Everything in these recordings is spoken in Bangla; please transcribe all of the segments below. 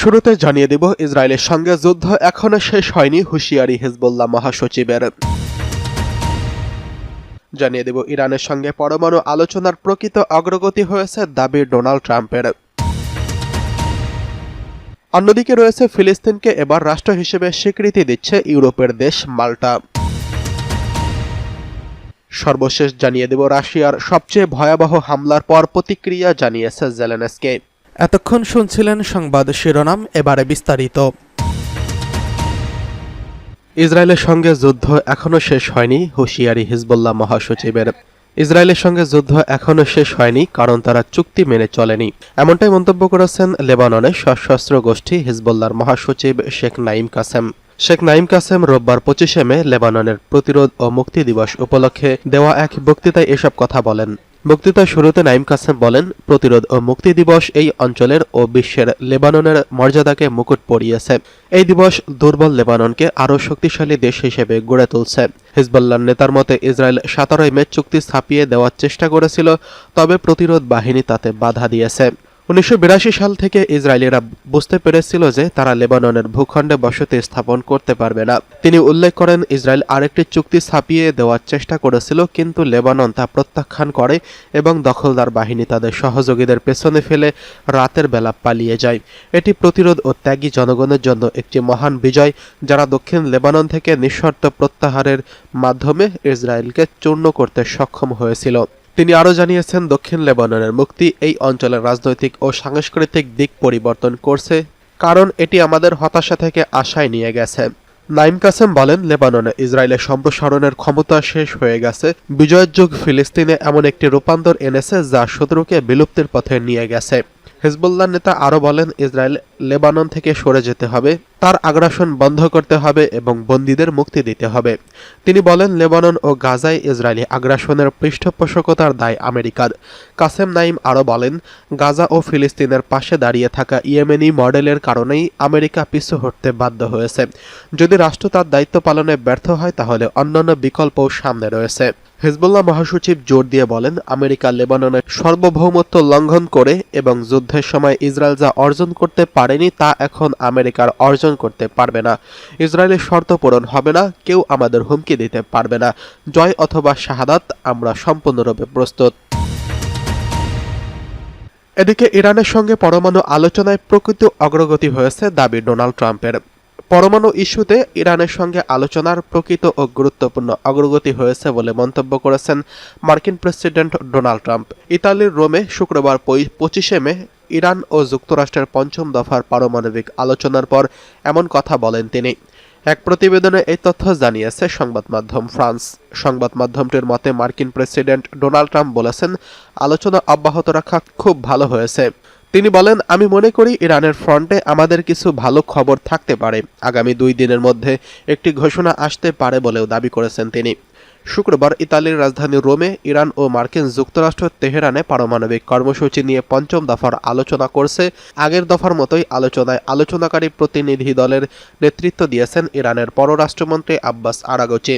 শুরুতে জানিয়ে দেব, ইসরায়েলের সঙ্গে যুদ্ধ এখনও শেষ হয়নি, হুঁশিয়ারি হিজবুল্লাহ মহাসচিবের। জানিয়ে দেব, ইরানের সঙ্গে পরমাণু আলোচনার প্রকৃত অগ্রগতি হয়েছে দাবি ডোনাল্ড ট্রাম্পের। অন্যদিকে রয়েছে ফিলিস্তিনকে এবার রাষ্ট্র হিসেবে স্বীকৃতি দিচ্ছে ইউরোপের দেশ মাল্টা। সর্বশেষ জানিয়ে দেব, রাশিয়ার সবচেয়ে ভয়াবহ হামলার পর প্রতিক্রিয়া জানিয়েছে জেলেনস্কে। এতক্ষণ শুনছিলেন সংবাদ শিরোনাম, এবারে বিস্তারিত। ইসরায়েলের সঙ্গে যুদ্ধ এখনও শেষ হয়নি, হুঁশিয়ারি হিজবুল্লাহ মহাসচিবের। ইসরায়েলের সঙ্গে যুদ্ধ এখনও শেষ হয়নি, কারণ তারা চুক্তি মেনে চলেনি। এমনটাই মন্তব্য করেছেন লেবাননের সশস্ত্র গোষ্ঠী হিজবুল্লাহর মহাসচিব শেখ নাইম কাসেম। শেখ নাইম কাসেম রোববার পঁচিশে মে লেবাননের প্রতিরোধ ও মুক্তি দিবস উপলক্ষে দেওয়া এক বক্তৃতায় এসব কথা বলেন। বক্তৃতার শুরুতে নাইম কাসেম বলেন, প্রতিরোধ ও মুক্তি দিবস এই অঞ্চলের ও বিশ্বের লেবাননের মর্যাদাকে মুকুট পড়িয়েছে এই দিবস দুর্বল লেবাননকে আরও শক্তিশালী দেশ হিসেবে গড়ে তুলছে। হিজবুল্লাহ নেতার মতে, ইসরায়েল সাতারোই মে চুক্তি ছাপিয়ে দেওয়ার চেষ্টা করেছিল, তবে প্রতিরোধ বাহিনী তাতে বাধা দিয়েছে। উনিশশো বিরাশি সাল থেকে ইসরায়েলিরা বুঝতে পেরেছিল যে তারা লেবাননের ভূখণ্ডে বসতি স্থাপন করতে পারবে না। তিনি উল্লেখ করেন, ইসরায়েল আরেকটি চুক্তি ছাপিয়ে দেওয়ার চেষ্টা করেছিল, কিন্তু লেবানন তা প্রত্যাখ্যান করে এবং দখলদার বাহিনী তাদের সহযোগীদের পেছনে ফেলে রাতের বেলা পালিয়ে যায়। এটি প্রতিরোধ ও ত্যাগী জনগণের জন্য একটি মহান বিজয়, যারা দক্ষিণ লেবানন থেকে নিঃশর্ত প্রত্যাহারের মাধ্যমে ইসরায়েলকে চূর্ণ করতে সক্ষম হয়েছিল। তিনি আরও জানিয়েছেন, দক্ষিণ লেবাননের মুক্তি এই অঞ্চলের রাজনৈতিক ও সাংস্কৃতিক দিক পরিবর্তন করছে, কারণ এটি আমাদের হতাশা থেকে আশায় নিয়ে গেছে। নাইম কাসেম বলেন, লেবাননে ইসরায়েলের সম্প্রসারণের ক্ষমতা শেষ হয়ে গেছে, বিজয়ের যুগ ফিলিস্তিনে এমন একটি রূপান্তর এনেছে যা শত্রুকে বিলুপ্তির পথে নিয়ে গেছে। হিজবুল্লাহ নেতা আরও বলেন, ইসরায়েল লেবানন থেকে সরে যেতে হবে তার আগ্রাসন বন্ধ করতে হবে এবং বন্দীদের মুক্তি দিতে হবে। তিনি বলেন, লেবানন ও গাজায় ইসরায়েলি আগ্রাসনের পৃষ্ঠপোষকতার দায় আমেরিকার। কাসেম নাইম আরও বলেন, গাজা ও ফিলিস্তিনের পাশে দাঁড়িয়ে থাকা ইয়েমেনি মডেলের কারণেই আমেরিকা পিছু হটতে বাধ্য হয়েছে। যদি রাষ্ট্র তার দায়িত্ব পালনে ব্যর্থ হয়, তাহলে অন্যান্য বিকল্পও সামনে রয়েছে। হিজবুল্লাহ মহাসচিব জোর দিয়ে বলেন, আমেরিকা লেবাননের সার্বভৌমত্ব লঙ্ঘন করে এবং যুদ্ধের সময় ইসরায়েল যা অর্জন করতে পারেনি, তা এখন আমেরিকার অর্জন করতে পারবে না। ইসরায়েলের শর্ত পূরণ হবে না, কেউ আমাদের হুমকি দিতে পারবে না। জয় অথবা শাহাদাত আমরা সম্পূর্ণরূপে প্রস্তুত। এদিকে ইরানের সঙ্গে পরমাণু আলোচনায় প্রকৃত অগ্রগতি হয়েছে দাবি ডোনাল্ড ট্রাম্পের। পরমাণু ইস্যুতে ইরানের সঙ্গে আলোচনার প্রকৃত ও গুরুত্বপূর্ণ অগ্রগতি হয়েছে বলে মন্তব্য করেছেন মার্কিন প্রেসিডেন্ট ডোনাল্ড ট্রাম্প। ইতালির রোমে শুক্রবার পঁচিশে মে ইরান ও যুক্তরাষ্ট্রের পঞ্চম দফার পারমাণবিক আলোচনার পর এমন কথা বলেন তিনি। এক প্রতিবেদনে এই তথ্য জানিয়েছে সংবাদ মাধ্যম ফ্রান্স। সংবাদ মাধ্যমটির মতে মার্কিন প্রেসিডেন্ট ডোনাল্ড ট্রাম্প বলেছেন, আলোচনা অব্যাহত রাখা খুব ভালো হয়েছে। তিনি বলেন, আমি মনে করি ইরানের ফ্রন্টে আমাদের কিছু ভালো খবর থাকতে পারে। আগামী দুই দিনের মধ্যে একটি ঘোষণা আসতে পারে বলেও দাবি করেছেন তিনি। শুক্রবার ইতালির রাজধানী রোমে ইরান ও মার্কিন যুক্তরাষ্ট্র তেহরানে পারমাণবিক কর্মসূচি নিয়ে পঞ্চম দফার আলোচনা করছে। আগের দফার মতোই আলোচনায় আলোচনাকারী প্রতিনিধি দলের নেতৃত্ব দিয়েছেন ইরানের পররাষ্ট্রমন্ত্রী আব্বাস আরাগচি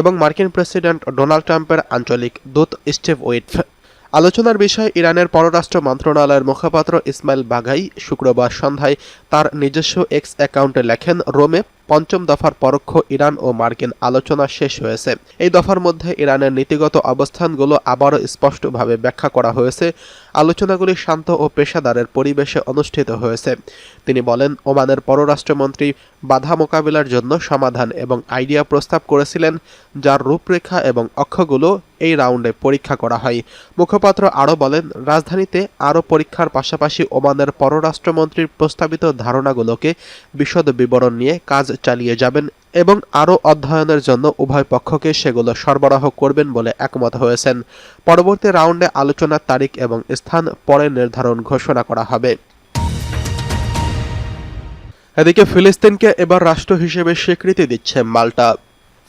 এবং মার্কিন প্রেসিডেন্ট ডোনাল্ড ট্রাম্পের আঞ্চলিক দূত স্টিভ উইটফ। আলোচনার বিষয়ে ইরানের পররাষ্ট্র মন্ত্রণালয়ের মুখপাত্র ইসমাইল বাঘাই শুক্রবার সন্ধ্যায় তার নিজস্ব এক্স অ্যাকাউন্টে লেখেন, রোমে পঞ্চম দফার পরোক্ষ ইরান ও মার্কিন আলোচনা শেষ হয়েছে। এই দফার মধ্যে ইরানের নীতিগত অবস্থানগুলো আবারও স্পষ্টভাবে ব্যাখ্যা করা হয়েছে। আলোচনাগুলি শান্ত ও পেশাদারের পরিবেশে অনুষ্ঠিত হয়েছে। তিনি বলেন, ওমানের পররাষ্ট্রমন্ত্রী বাধা মোকাবিলার জন্য সমাধান এবং আইডিয়া প্রস্তাব করেছিলেন, যার রূপরেখা এবং অক্ষগুলো এই রাউন্ডে পরীক্ষা করা হয়। মুখপাত্র আরও বলেন, রাজধানীতে আরও পরীক্ষার পাশাপাশি ওমানের পররাষ্ট্রমন্ত্রীর প্রস্তাবিত ধারণাগুলোকে বিশদ বিবরণ নিয়ে কাজ চালিয়ে যাবেন এবং আরও অধ্যয়নের জন্য উভয় পক্ষকে সেগুলো সরবরাহ করবেন বলে একমত হয়েছেন। পরবর্তী রাউন্ডে আলোচনার তারিখ এবং স্থান পরে নির্ধারণ ঘোষণা করা হবে। এদিকে ফিলিস্তিনকে এবার রাষ্ট্র হিসেবে স্বীকৃতি দিচ্ছে মাল্টা।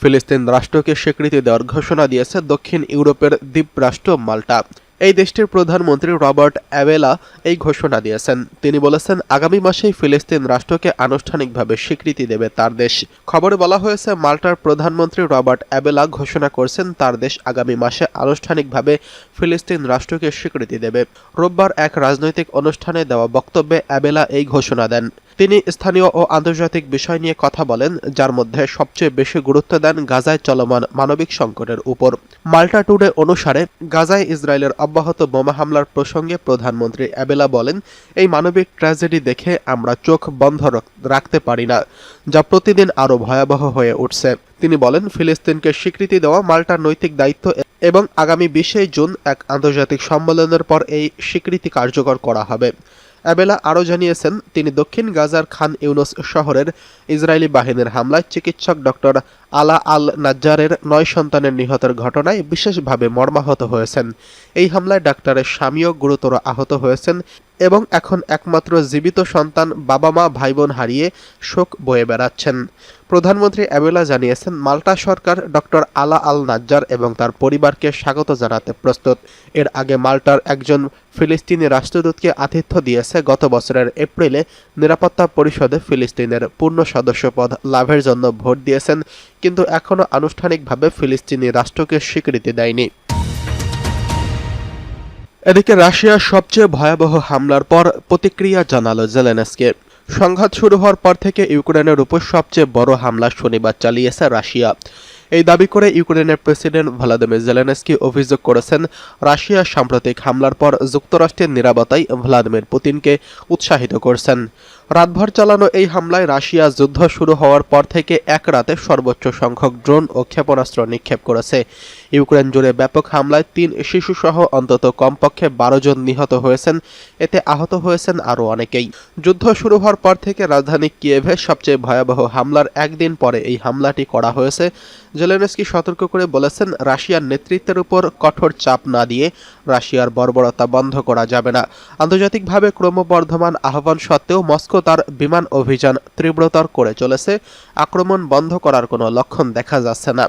ফিলিস্তিন রাষ্ট্রকে স্বীকৃতি দেওয়ার ঘোষণা দিয়েছে দক্ষিণ ইউরোপের দ্বীপরাষ্ট্র মাল্টা। এই দেশটির প্রধানমন্ত্রী রবার্ট অ্যাবেলা এই ঘোষণা দিয়েছেন। তিনি বলেছেন, আগামী মাসেই ফিলিস্তিন রাষ্ট্রকে আনুষ্ঠানিকভাবে স্বীকৃতি দেবে তার দেশ। খবরে বলা হয়েছে, মাল্টার প্রধানমন্ত্রী রবার্ট অ্যাবেলা ঘোষণা করছেন, তার দেশ আগামী মাসে আনুষ্ঠানিকভাবে ফিলিস্তিন রাষ্ট্রকে স্বীকৃতি দেবে। রোববার এক রাজনৈতিক অনুষ্ঠানে দেওয়া বক্তব্যে অ্যাবেলা এই ঘোষণা দেন। তিনি স্থানীয় ও আন্তর্জাতিক বিষয় নিয়ে কথা বলেন, যার মধ্যে সবচেয়ে বেশি গুরুত্ব দেন গাজায় চলমান মানবিক সংকটের উপর। মাল্টা টুডে অনুসারে, গাজায় ইসরায়েলের অব্যাহত বোমা হামলার প্রসঙ্গে প্রধানমন্ত্রী অ্যাবেলা বলেন, এই মানবিক ট্র্যাজেডি দেখে আমরা চোখ বন্ধ রাখতে পারি না, যা প্রতিদিন আরও ভয়াবহ হয়ে উঠছে। তিনি বলেন, ফিলিস্তিনকে স্বীকৃতি দেওয়া মাল্টার নৈতিক দায়িত্ব এবং আগামী বিশে জুন এক আন্তর্জাতিক সম্মেলনের পর এই স্বীকৃতি কার্যকর করা হবে। অ্যাবেলা আরও জানিয়েছেন তিনি দক্ষিণ গাজার খান ইউনুস শহরের ইসরায়েলি বাহিনীর হামলায় চিকিৎসক ডক্টর আলা আল নাজ্জারের নয় সন্তানের নিহতের ঘটনায় বিশেষভাবে মর্মাহত হয়েছেন। এই হামলায় ডাক্তারের স্বামীও গুরুতর আহত হয়েছেন এবং এখন একমাত্র জীবিত সন্তান বাবা মা ভাই বোন হারিয়ে শোক বয়ে বেড়াচ্ছেন। প্রধানমন্ত্রী অ্যাবেলা জানিয়েছেন, মাল্টা সরকার ডক্টর আলা আল নাজ্জার এবং তার পরিবারকে স্বাগত জানাতে প্রস্তুত। এর আগে মাল্টার একজন ফিলিস্তিনি রাষ্ট্রদূতকে আতিথ্য দিয়েছে, গত বছরের এপ্রিলে নিরাপত্তা পরিষদে ফিলিস্তিনের পূর্ণ সদস্যপদ লাভের জন্য ভোট দিয়েছেন। কিন্তু এখনও আনুষ্ঠানিকভাবে ফিলিস্তিনি রাষ্ট্রকে স্বীকৃতি দেয়নি। এদিকে রাশিয়ার সবচেয়ে ভয়াবহ হামলার পর প্রতিক্রিয়া জানালো জেলেনস্কে। সংঘাত শুরু হওয়ার পর থেকে ইউক্রেনের উপর সবচেয়ে বড় হামলা শনিবার চালিয়েছে রাশিয়া। এই দাবি করে ইউক্রেনের প্রেসিডেন্ট ভ্লাদিমির জেলেনস্কি অভিযোগ করেছেন রাশিয়ার সাম্প্রতিক হামলার পর যুক্তরাষ্ট্রের নিরাপত্তায় ভ্লাদিমির পুতিনকে উৎসাহিত করছেন। রাতভর চালানো এই হামলায় রাশিয়া যুদ্ধ শুরু হওয়ার পর থেকে এক রাতে সর্বোচ্চ সংখ্যক ড্রোন ও ক্ষেপণাস্ত্র নিক্ষেপ করেছে। ইউক্রেন জুড়ে ব্যাপক হামলায় তিন শিশুসহ অন্তত কমপক্ষে বারো জন নিহত হয়েছেন। এতে আহত হয়েছেন আরও অনেকেই। যুদ্ধ শুরু হওয়ার পর থেকে রাজধানী কিয়েভে সবচেয়ে ভয়াবহ হামলার একদিন পরে এই হামলাটি করা হয়েছে। জেলেনস্কি সতর্ক করে বলেছেন, রাশিয়ার নেতৃত্বের উপর কঠোর চাপ না দিয়ে রাশিয়ার বর্বরতা বন্ধ করা যাবে না। আন্তর্জাতিকভাবে ক্রমবর্ধমান আহ্বান সত্ত্বেও মস্কো তার বিমান অভিযান তীব্রতর করে চলেছে। আক্রমণ বন্ধ করার কোনো লক্ষণ দেখা যাচ্ছে না।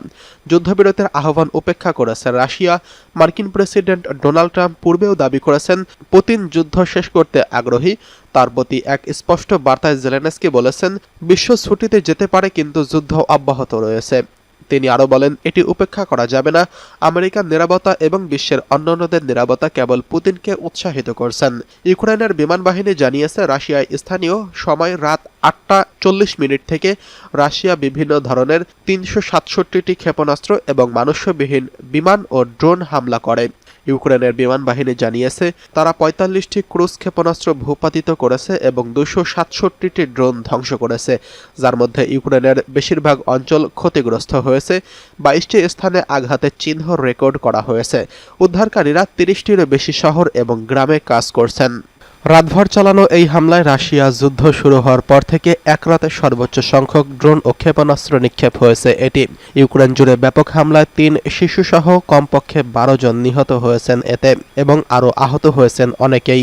যুদ্ধবিরতির আহ্বান উপেক্ষা করেছে রাশিয়া। মার্কিন প্রেসিডেন্ট ডোনাল্ড ট্রাম্প পূর্বেও দাবি করেছেন, পুতিন যুদ্ধ শেষ করতে আগ্রহী। তার প্রতি এক স্পষ্ট বার্তায় জেলেনেসকে বলেছেন, বিশ্ব ছুটিতে যেতে পারে কিন্তু যুদ্ধ অব্যাহত রয়েছে। তিনি আরও বলেন, এটি উপেক্ষা করা যাবে না। আমেরিকার নিরাপত্তা এবং বিশ্বের অন্যান্যদের নিরাপত্তা কেবল পুতিনকে উৎসাহিত করছেন। ইউক্রেনের বিমান বাহিনী জানিয়েছে রাশিয়ায় স্থানীয় সময় রাত আটটা চল্লিশ মিনিট থেকে রাশিয়া বিভিন্ন ধরনের তিনশো সাতষট্টিটি ক্ষেপণাস্ত্র এবং মানুষ্যবিহীন বিমান ও ড্রোন হামলা করে। ইউক্রেনের বিমান বাহিনী জানিয়েছে, তারা পঁয়তাল্লিশটি ক্রুজ ক্ষেপণাস্ত্র ভূপাতিত করেছে এবং দুশো সাতষট্টিটি ড্রোন ধ্বংস করেছে, যার মধ্যে ইউক্রেনের বেশিরভাগ অঞ্চল ক্ষতিগ্রস্ত হয়েছে। বাইশটি স্থানে আঘাতের চিহ্ন রেকর্ড করা হয়েছে। উদ্ধারকারীরা তিরিশটিরও বেশি শহর এবং গ্রামে কাজ করছেন। রাতভর চালানো এই হামলায় রাশিয়া যুদ্ধ শুরু হওয়ার পর থেকে এক রাতে সর্বোচ্চ সংখ্যক ড্রোন ও ক্ষেপণাস্ত্র নিক্ষেপ হয়েছে এটি। ইউক্রেন জুড়ে ব্যাপক হামলায় তিন শিশুসহ কমপক্ষে বারো জন নিহত হয়েছেন এতে এবং আরও আহত হয়েছেন অনেকেই।